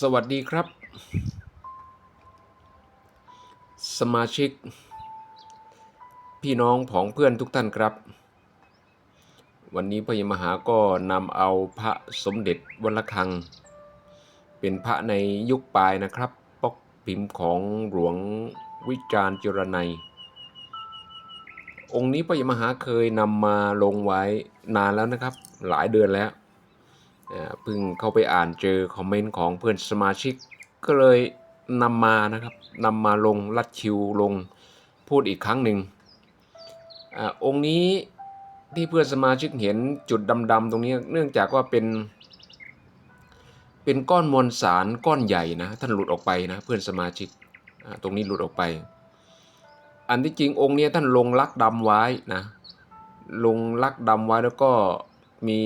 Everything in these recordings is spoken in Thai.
สวัสดีครับ สมาชิก พี่น้องผองเพื่อนทุกท่านครับ วันนี้พระยมหาก็นำเอาพระสมเด็จวัลคัง เป็นพระในยุคปลายนะครับปกพิมพ์ของหลวงวิจารจุรนัย องค์นี้พระยมหาเคยนำมาลงไว้นานแล้วนะครับ หลายเดือนแล้ว เพิ่งเข้าไปอ่านเจอคอมเมนต์ของเพื่อนสมาชิก ก็เลยนำมานะครับนำมาลงลัดคิวลงพูดอีกครั้งหนึ่งอองค์นี้ที่เพื่อนสมาชิกเห็นจุดดำๆตรงนี้เนื่องจากว่าเป็น เป็นก้อนมวลสารก้อนใหญ่นะท่านหลุดออกไปนะเพื่อนสมาชิกตรงนี้หลุดออกไป อันที่จริงองค์นี้ท่านลงลักดำไว้นะลงลักดำไว้แล้วก็มี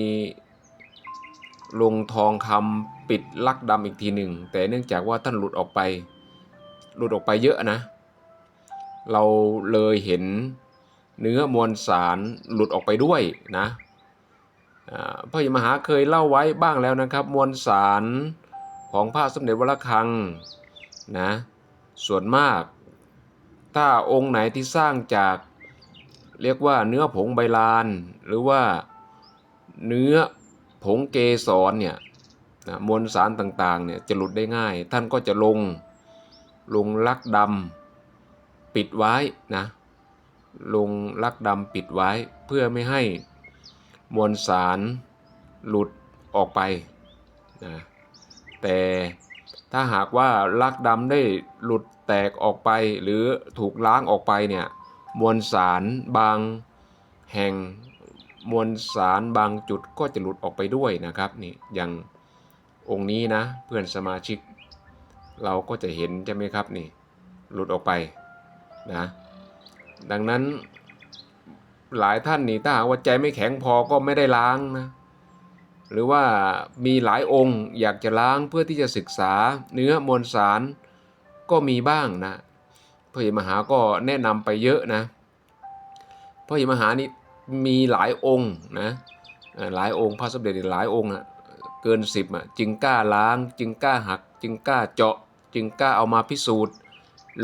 ลงทองคำปิดลักดำอีกทีหนึ่ง แต่เนื่องจากว่าท่านหลุดออกไป หลุดออกไปเยอะนะ เราเลยเห็นเนื้อมวลสารหลุดออกไปด้วยนะอ่าพระยมหาเคยเล่าไว้บ้างแล้วนะครับ มวลสารของพระสมเด็จวัลคังนะส่วนมาก ถ้าองค์ไหนที่สร้างจากเรียกว่าเนื้อผงใบลาน หรือว่าเนื้อ ผงเกสรเนี่ยนะมวลสารต่างๆเนี่ยจะหลุดได้ง่าย ท่านก็จะลงลงลักดำปิดไว้นะลงลักดำปิดไว้เพื่อไม่ให้มวลสารหลุดออกไปนะแต่ถ้าหากว่าลักดำได้หลุดแตกออกไปหรือถูกล้างออกไปเนี่ยมวลสารบางแห่ง มวลสารบางจุดก็จะหลุดออกไปด้วยนะครับนี่อย่างองค์นี้นะเพื่อนสมาชิก เราก็จะเห็นใช่ไหมครับนี่หลุดออกไปนะดังนั้นหลายท่านนี่ถ้าหากว่าใจไม่แข็งพอก็ไม่ได้ล้างนะหรือว่ามีหลายองค์อยากจะล้างเพื่อที่จะศึกษาเนื้อมวลสารก็มีบ้างนะพระยมหาก็แนะนำไปเยอะนะพระยมหานี่ มีหลายองค์นะหลายองค์พระสมเด็จหลายองค์อะเกินสิบอะจึงกล้าล้างจึงกล้าหัก จึงกล้าเจาะ จึงกล้าเอามาพิสูจน์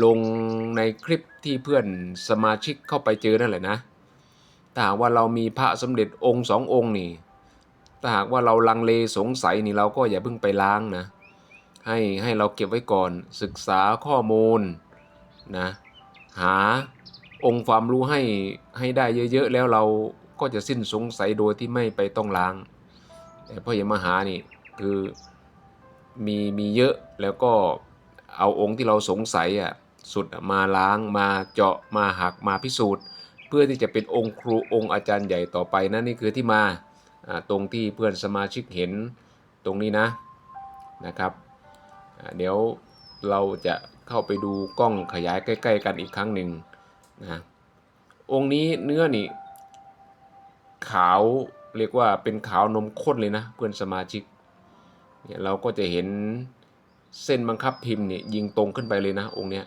ลงในคลิปที่เพื่อนสมาชิกเข้าไปเจอนั่นแหละนะถ้าหากว่าเรามีพระสมเด็จองค์สององค์นี่ถ้าหากว่าเราลังเลสงสัยนี่เราก็อย่าเพิ่งไปล้างนะให้ให้เราเก็บไว้ก่อนศึกษาข้อมูลนะหา องค์ความรู้ให้ให้ได้เยอะๆ แล้วเราก็จะสิ้นสงสัยโดยที่ไม่ไปต้องล้าง แต่พ่อใหญ่มหานี่คือมีมีเยอะแล้วก็เอาองค์ที่เราสงสัยอะสุดมาล้างมาเจาะมาหักมาพิสูจน์ เพื่อที่จะเป็นองค์ครูองค์อาจารย์ใหญ่ต่อไปนะนี่คือที่มาตรงที่เพื่อนสมาชิกเห็นตรงนี้นะนะครับ เดี๋ยวเราจะเข้าไปดูกล้องขยายใกล้ ๆ กันอีกครั้งหนึ่ง นะองค์นี้เนื้อนี่ ขาวเรียกว่าเป็นขาวนมข้นเลยนะ เพื่อนสมาชิกเนี่ยเราก็จะเห็นเส้นบังคับพิมพ์เนี่ยยิงตรงขึ้นไปเลยนะ องค์เนี้ย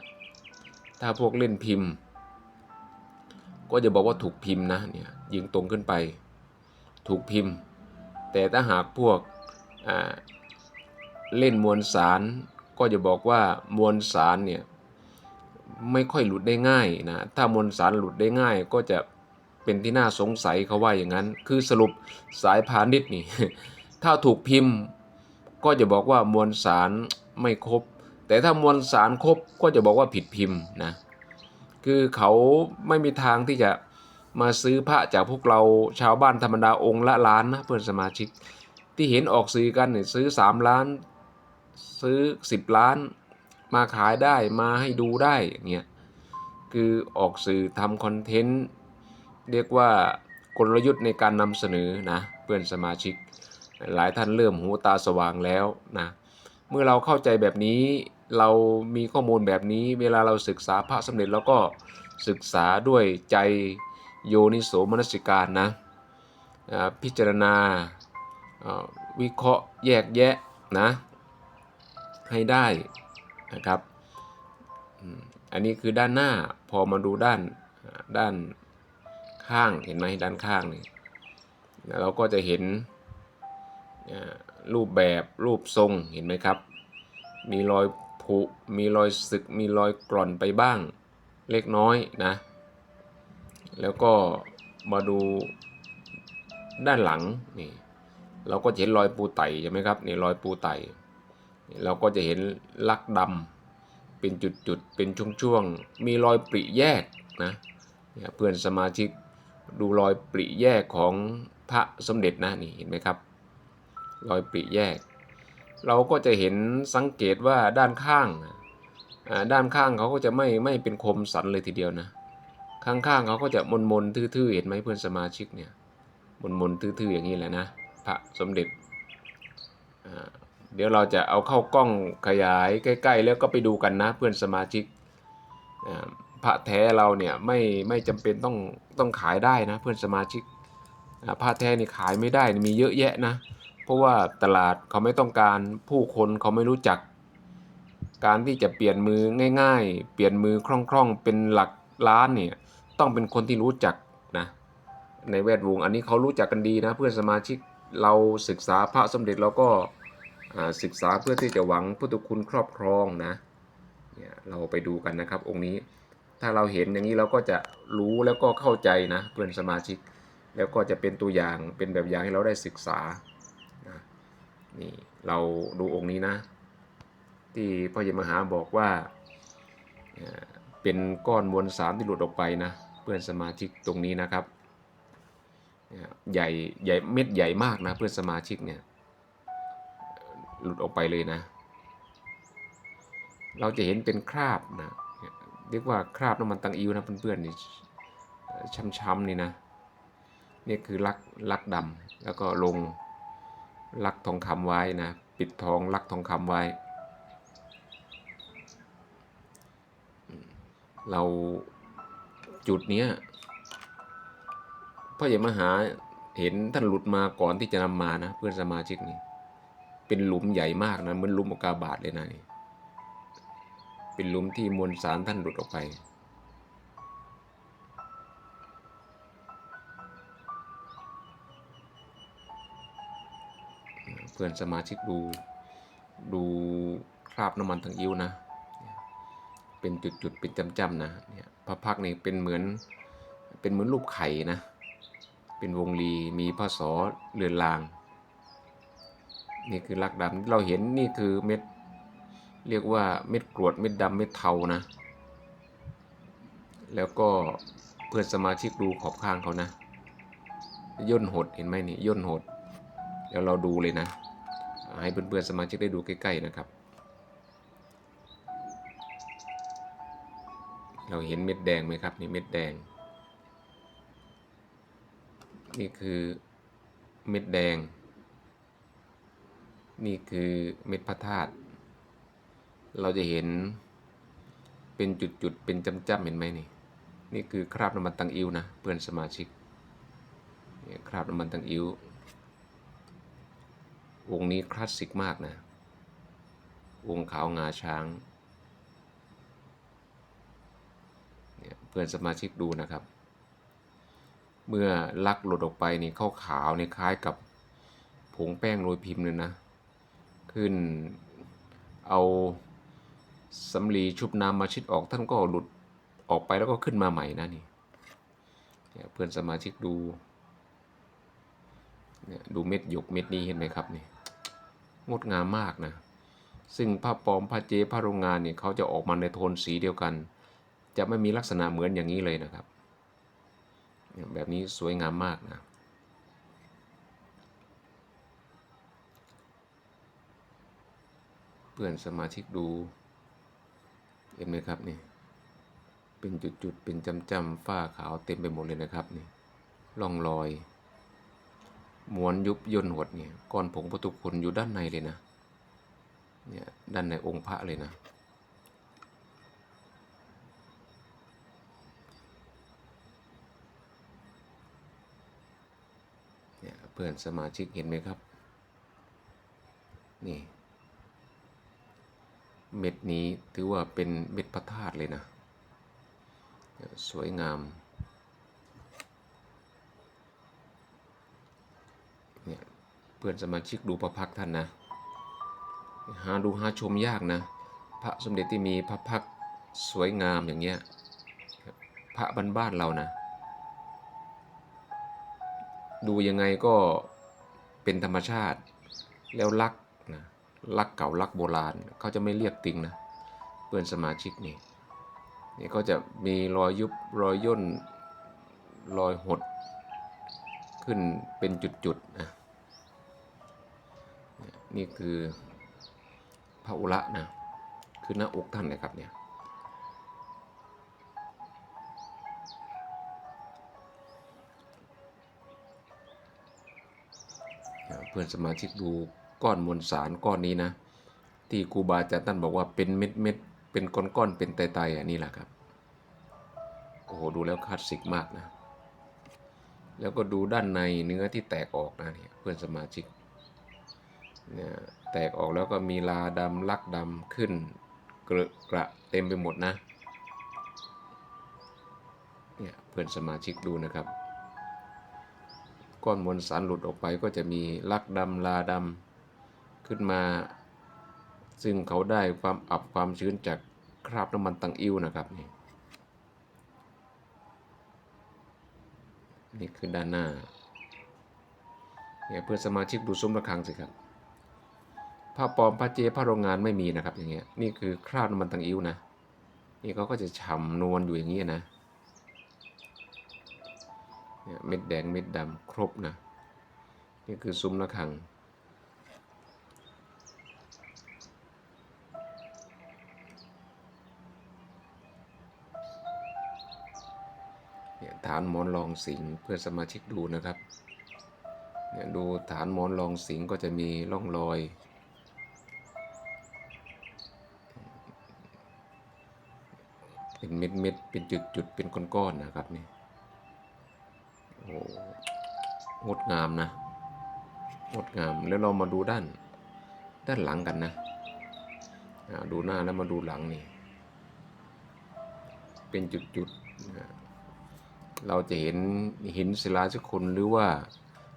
ถ้าพวกเล่นพิมพ์ ก็จะบอกว่าถูกพิมพ์นะเนี่ยยิงตรงขึ้นไป ถูกพิมพ์ แต่ถ้าหากพวกเล่นมวลสารก็จะบอกว่ามวลสารเนี่ย ไม่ค่อยหลุดได้ง่ายนะถ้ามวลสารหลุดได้ง่ายก็จะเป็นที่น่าสงสัยเขาว่าอย่างนั้น คือสรุปสายพาณิชย์นี่ ถ้าถูกพิมพ์ ก็จะบอกว่ามวลสารไม่ครบ แต่ถ้ามวลสารครบก็จะบอกว่าผิดพิมพ์นะคือเขาไม่มีทางที่จะมาซื้อพระจากพวกเราชาวบ้านธรรมดาองค์ละล้านนะเพื่อนสมาชิก ที่เห็นออกซื้อกันเนี่ยซื้อ 3 ล้าน ซื้อ 10 ล้าน มาขายได้มาให้ดูได้อย่างเงี้ยคือออกสื่อทำคอนเทนต์เรียกว่ากลยุทธ์ในการนำเสนอนะเพื่อนสมาชิก หลายท่านเริ่มหูตาสว่างแล้วนะเมื่อเราเข้าใจแบบนี้เรามีข้อมูลแบบนี้ เวลาเราศึกษาพระสมเด็จเราก็ศึกษาด้วยใจโยนิโสมนสิการนะพิจารณาวิเคราะห์แยกแยะนะให้ได้ นะครับอันนี้คือด้านหน้าพอมาดูด้านด้านข้างเห็นไหมด้านข้างนี่เราก็จะเห็นรูปแบบรูปทรงเห็นไหมครับ มีรอยผุมีรอยสึกมีรอยกร่อนไปบ้างเล็กน้อยนะ แล้วก็มาดูด้านหลังนี่เราก็จะเห็นรอยปูไตใช่ไหมครับนี่รอยปูไต เราก็จะเห็นลักดำเป็นจุดๆ เป็นช่วงๆ มีรอยปริแยกนะเพื่อนสมาชิกดูรอยปริแยกของพระสมเด็จนะนี่เห็นไหมครับ รอยปริแยก เราก็จะเห็นสังเกตว่าด้านข้างด้านข้างเขาก็จะไม่ไม่เป็นคมสันเลยทีเดียวนะ ข้างๆเขาก็จะมนมนๆทื่อๆ เห็นไหมเพื่อนสมาชิกเนี่ยมนมนๆทื่อๆอย่างนี้แหละนะ พระสมเด็จ เดี๋ยวเราจะเอาเข้ากล้องขยายใกล้ ๆ แล้วก็ไปดูกันนะเพื่อนสมาชิกพระแท้เราเนี่ยไม่ไม่จำเป็นต้องต้องขายได้นะเพื่อนสมาชิกอ่าพระแท้นี่ขายไม่ได้มีเยอะแยะนะ เพราะว่าตลาดเขาไม่ต้องการผู้คนเขาไม่รู้จัก การที่จะเปลี่ยนมือง่าย ๆ เปลี่ยนมือคล่องๆ เป็นหลักล้านเนี่ยต้องเป็นคนที่รู้จักนะในแวดวงอันนี้เขารู้จักกันดีนะเพื่อนสมาชิกเราศึกษาพระสมเด็จเราก็ ศึกษาเพื่อที่จะหวังพุทธคุณครอบครองนะเนี่ยเราไปดูกันนะครับองค์นี้ ถ้าเราเห็นอย่างนี้เราก็จะรู้แล้วก็เข้าใจนะเพื่อนสมาชิก แล้วก็จะเป็นตัวอย่างเป็นแบบอย่างให้เราได้ศึกษานะนี่เราดูองค์นี้นะ ที่พ่อเยมหาบอกว่าเป็นก้อนมวลสารที่หลุดออกไปนะเพื่อนสมาชิกตรงนี้นะครับใหญ่ใหญ่เม็ดใหญ่มากนะเพื่อนสมาชิกเนี่ย หลุดออกไปเลยนะ เราจะเห็นเป็นคราบนะเรียกว่าคราบน้ำมันตังอิวนะเพื่อนๆนี่ช้ำๆนี่นะนี่คือลักลักดำแล้วก็ลงลักทองคำไว้นะ ปิดทองลักทองคำไว้ เราจุดเนี้ยพ่อใหญ่มหาเห็นท่านหลุดมาก่อนที่จะนำมานะ เพื่อนสมาชิกนี่ เป็นหลุมใหญ่มากนะเหมือนหลุมอุกาบาตเลยนะนี่เป็นหลุมที่มวลสารท่านหลุดออกไป เพื่อนสมาชิกดูดูคราบน้ำมันทางอิ้วนะ เป็นจุดๆเป็นจำๆนะเนี่ยพระพักนี่เป็นเหมือนเป็นเหมือนรูปไข่นะ เป็นวงรีมีพระศอเรือนราง นี่คือลักดำเราเห็นนี่คือเม็ด เรียกว่าเม็ดกรวดเม็ดดำเม็ดเทานะ แล้วก็เพื่อนสมาชิกดูขอบข้างเขานะ ย่นหดเห็นไหมนี่ย่นหด เดี๋ยวเราดูเลยนะ ให้เพื่อนๆสมาชิกได้ดูใกล้ๆนะครับ เราเห็นเม็ดแดงไหมครับนี่เม็ดแดง นี่คือเม็ดแดง นี่คือเม็ดพระธาตุเราจะเห็นเป็นจุดๆ เป็นจ้ำๆเห็นไหมนี่ นี่คือคราบน้ำมันตังอิ้วนะเพื่อนสมาชิกนี่คราบน้ำมันตังอิ้ววงนี้คลาสสิกมากนะ วงขาวงาช้างเนี่ยเพื่อนสมาชิกดูนะครับ เมื่อลักหลุดออกไปนี่เข้าขาวนี่คล้ายกับผงแป้งโรยพิมพ์เลยนะ ขึ้น เอาสำลีชุบน้ำมาชิดออกท่านก็หลุดออกไปแล้วก็ขึ้นมาใหม่นะนี่เพื่อนสมาชิกดูเนี่ยดูเม็ดหยกเม็ดนี้เห็นไหมครับนี่งดงามมากนะ ซึ่งผ้าปลอมผ้าเจผ้าโรงงานเนี่ยเขาจะออกมาในโทนสีเดียวกัน จะไม่มีลักษณะเหมือนอย่างนี้เลยนะครับ แบบนี้สวยงามมากนะ พื่อนสมาชิกดู เห็นไหมครับนี่ เป็นจุดๆ เป็นจำๆฝ้าขาวเต็มไปหมดเลยนะครับนี่ร่องรอยม้วนยุบย่นหดเนี่ยก้อนผงประตุคุณอยู่ด้านในเลยนะเนี่ยด้านในองค์พระเลยนะ เนี่ยเพื่อนสมาชิกเห็นไหมครับ นี่ เม็ดนี้ถือว่าเป็นเม็ดพระธาตุเลยนะ สวยงามเนี่ยเพื่อนสมาชิกดูพระพักท่านนะ หาดูหาชมยากนะ พระสมเด็จที่มีพระพักสวยงามอย่างเงี้ยครับพระบ้านเรานะ ดูยังไงก็เป็นธรรมชาติแล้วรักนะ รักเก่ารักโบราณเขาจะไม่เรียกติงนะเพื่อนสมาชิกนี่นี่ก็จะมีรอยยุบรอยย่นรอยหดขึ้นเป็นจุดๆนะนี่ยนี่คือพระอุระนะคือหน้าอกท่านนะครับเนี่ยเพื่อนสมาชิกดู ก้อนมวลสารก้อนนี้นะ ที่ครูบาอาจารย์ท่านบอกว่าเป็นเม็ดเม็ดเป็นก้อนก้อนเป็นไตไตอันนี้แหละครับโอ้โหดูแล้วคลาสสิกมากนะ แล้วก็ดูด้านในเนื้อที่แตกออกนะเนี่ยเพื่อนสมาชิกเนี่ยแตกออกแล้วก็มีลาดำลักดำขึ้นกระกระเต็มไปหมดนะเนี่ยเพื่อนสมาชิกดูนะครับ ก้อนมวลสารหลุดออกไปก็จะมีลักดำลาดำ ขึ้นมา ซึ่งเขาได้ความอับความชื้นจากคราบน้ำมันตังอิ้วนะครับนี่นี่คือด้านหน้าเนี่ยเพื่อนสมาชิกดูซุ้มระฆังสิครับผ้าปลอมผ้าเจผ้าโรงงานไม่มีนะครับอย่างเงี้ยนี่คือคราบน้ำมันตังอิ้วนะนี่เขาก็จะฉ่ำนวลอยู่อย่างนี้นะเนี่ยเม็ดแดงเม็ดดำครบนะ นี่คือซุ้มระฆังานหมอนรองสิงเพื่อสมาชิกดูนะครับเนี่ยดูฐานหมอนรองสิงก็จะมีร่องรอย เป็นเม็ดเม็ดเป็นจุดจุดเป็นก้อนๆนนะครับนี่โอ้งดงามนะงดงามแล้วเรามาดูด้านด้านหลังกันนะดูหน้าแล้วมาดูหลังนี่เป็นจุดๆนะ เราจะเห็นหินศิลาสกุลหรือว่า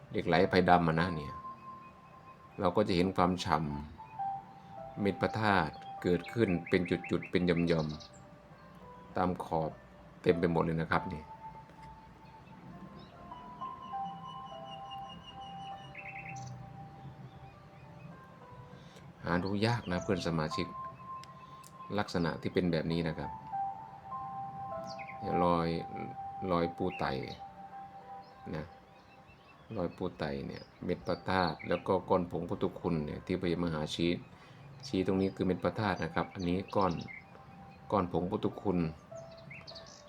เหล็กไหลไผ่ดำนะเนี่ยเราก็จะเห็นความฉ่ำเม็ดพระธาตุเกิดขึ้นเป็นจุดๆเป็นยอมๆตามขอบเต็มไปหมดเลยนะครับนี่หาดูยากนะเพื่อนสมาชิก ลักษณะที่เป็นแบบนี้นะครับเนี่ยรอย รอยปูไตนะรอยปูไตเนี่ยเม็ดพระธาตุแล้วก็ก้อนผงพุทธคุณเนี่ยที่พระมหาชี้ชี้ตรงนี้คือเม็ดพระธาตุนะครับ อันนี้ก้อนก้อนผงพุทธคุณ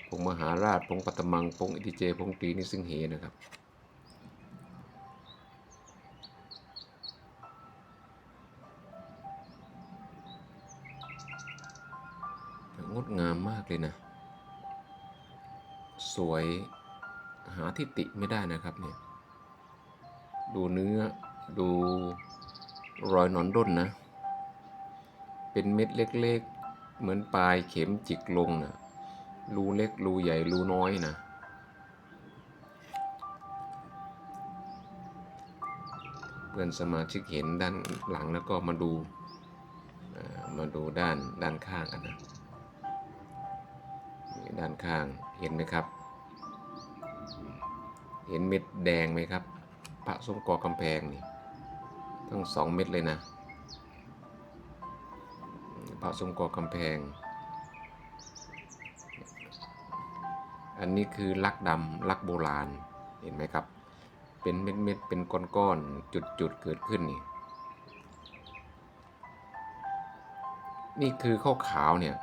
ผงมหาราชผงปัตมังผงอิติเจผงตรีนิซึ่งเหนะครับงดงามมากเลยนะ สวยหาที่ติไม่ได้นะครับเนี่ยดูเนื้อดูรอยหนอนด้นนะ เป็นเม็ดเล็กๆ เหมือนปลายเข็มจิกลงนะรูเล็กรูใหญ่รูน้อยนะเพื่อนสมาชิกเห็นด้านหลังแล้วก็มาดูมาดูด้านด้านข้างกันนะด้านข้างเห็นไหมครับ เห็นเม็ดแดงไหมครับ พระส้มกอกำแพงนี่ทั้งสองเม็ดเลยนะ พระส้มกอกำแพง อันนี้คือลักดำลักโบราณเห็นไหมครับ เป็นเม็ดเม็ดเป็นก้อนๆจุดจุดๆเกิดขึ้นนี่นี่คือข้าวขาวเนี่ย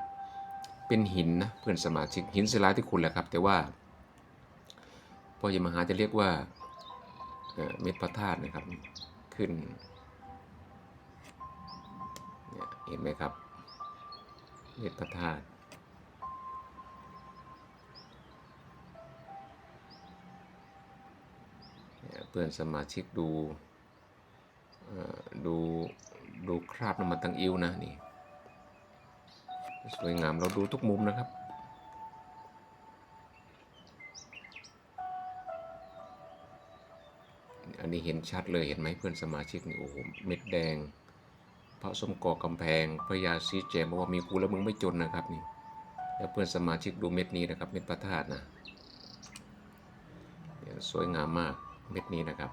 เป็นหินนะเพื่อนสมาชิกหินศิลาที่คุณแหละครับ แต่ว่า พ่อยมหาจะเรียกว่าเเม็ดพระธาตุนะครับ ขึ้นเห็นไหมครับเม็ดพระธาตุเพื่อนสมาชิกดูดู ดูคราบน้ำมันตังอิ้วนะนี่ สวยงามเราดูทุกมุมนะครับ นี้เห็นชัดเลยเห็นไหมเพื่อนสมาชิกนี่โอ้โหเม็ดแดง พระสมกอกำแพงพระยาซีแจมบอกว่ามีกูแล้วมึงไม่จนนะครับนี่แล้วเพื่อนสมาชิกดูเม็ดนี้นะครับ เม็ดพระธาตุนะสวยงามมากเม็ดนี้นะครับ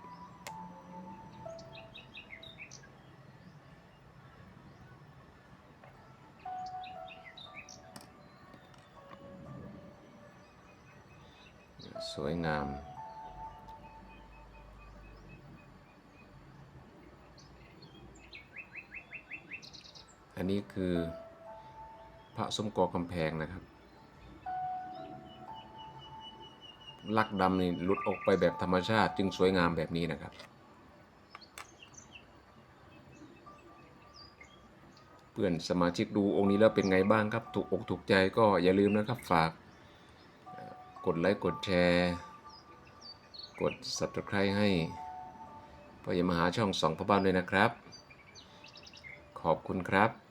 สวยงาม อันนี้คือพระสมกอกำแพงนะครับ ลักดำนี่หลุดออกไปแบบธรรมชาติจึงสวยงามแบบนี้นะครับ เพื่อนสมาชิกดูองค์นี้แล้วเป็นไงบ้างครับ ถูกอกถูกใจก็อย่าลืมนะครับฝากกดไลค์กดแชร์ กด subscribe ให้พอยมหาช่องสองพ่อบ้านด้วยนะครับ ขอบคุณครับ